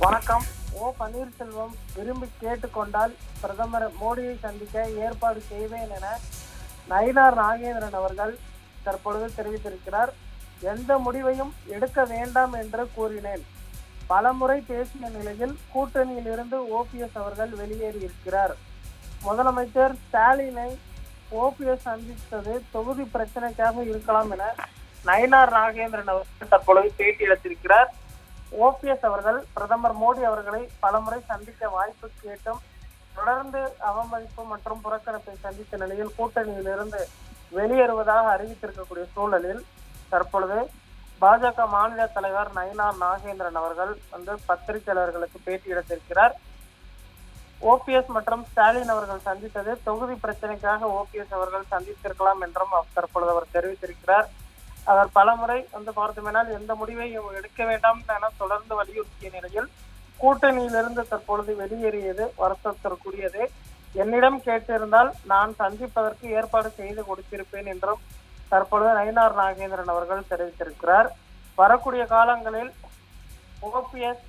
வணக்கம். ஓ பன்னீர்செல்வம் விரும்பி கேட்டுக்கொண்டால் பிரதமர் மோடியை சந்திக்க ஏற்பாடு செய்வேன் என நயினார் நாகேந்திரன் அவர்கள் தற்பொழுது தெரிவித்திருக்கிறார். எந்த முடிவையும் எடுக்க வேண்டாம் என்று கூறினேன். பலமுறை பேசிய நிலையில் கூட்டணியில் இருந்து ஓபிஎஸ் அவர்கள் வெளியேறியிருக்கிறார் முதலமைச்சர் ஸ்டாலினை ஓபிஎஸ் சந்தித்தது தொகுதி பிரச்சனைக்காக இருக்கலாம் என நயினார் நாகேந்திரன் அவர்கள் தற்பொழுது பேட்டி அளித்திருக்கிறார். ஓபிஎஸ் அவர்கள் பிரதமர் மோடி அவர்களை பலமுறை சந்திக்க வாய்ப்பு கேட்டும். தொடர்ந்து அவமதிப்பு மற்றும் புறக்கணிப்பை சந்தித்த நிலையில் கூட்டணியில் இருந்து வெளியேறுவதாக அறிவித்திருக்கக்கூடிய சூழலில் தற்பொழுது பாஜக மாநில தலைவர் நயனார் நாகேந்திரன் அவர்கள் வந்து பத்திரிகையாளர்களுக்கு பேட்டி எடுத்திருக்கிறார். ஓபிஎஸ் மற்றும் ஸ்டாலின் அவர்கள் சந்தித்தது தொகுதி பிரச்சனைக்காக ஓபிஎஸ் அவர்கள் சந்தித்திருக்கலாம் என்றும் தற்பொழுது அவர் தெரிவித்திருக்கிறார். அவர் பலமுறை வந்து பார்த்தோமேனால் எந்த முடிவையும் எடுக்க வேண்டாம் என தொடர்ந்து வலியுறுத்திய நிலையில் கூட்டணியிலிருந்து தற்பொழுது வெளியேறியது வருத்தத்திற்குரியது. என்னிடம் கேட்டிருந்தால் நான் சந்திப்பதற்கு ஏற்பாடு செய்து கொடுத்திருப்பேன் என்றும் தற்பொழுது நயினார் நாகேந்திரன் அவர்கள் தெரிவித்திருக்கிறார். வரக்கூடிய காலங்களில் ஓபிஎஸ்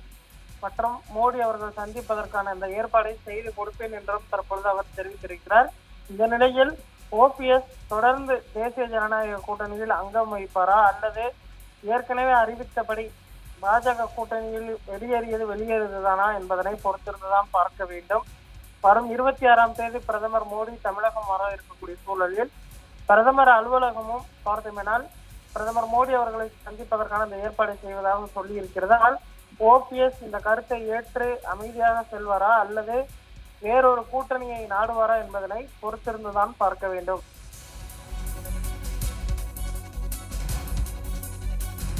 மற்றும் மோடி அவர்கள் சந்திப்பதற்கான இந்த ஏற்பாடை செய்து கொடுப்பேன் என்றும் தற்பொழுது அவர் தெரிவித்திருக்கிறார். இந்த நிலையில் ஓபிஎஸ் தொடர்ந்து தேசிய ஜனநாயக கூட்டணியில் அங்கம் வகிப்பாரா? அல்லது ஏற்கனவே அறிவித்தபடி பாஜக கூட்டணியில் வெளியேறியது வெளியேறுதுதானா என்பதனை பொறுத்திருந்துதான் பார்க்க வேண்டும். வரும் இருபத்தி ஆறாம் தேதி பிரதமர் மோடி தமிழகம் வர இருக்கக்கூடிய சூழலில் பிரதமர் அலுவலகமும் பார்த்தோமேனால் பிரதமர் மோடி அவர்களை சந்திப்பதற்கான இந்த ஏற்பாடு செய்வதாக சொல்லி இருக்கிறதால் ஓபிஎஸ் இந்த கருத்தை ஏற்று அமைதியாக செல்வாரா? அல்லது வேறொரு கூட்டணியை நாடுவாரா என்பதனை பொறுத்திருந்துதான் பார்க்க வேண்டும்.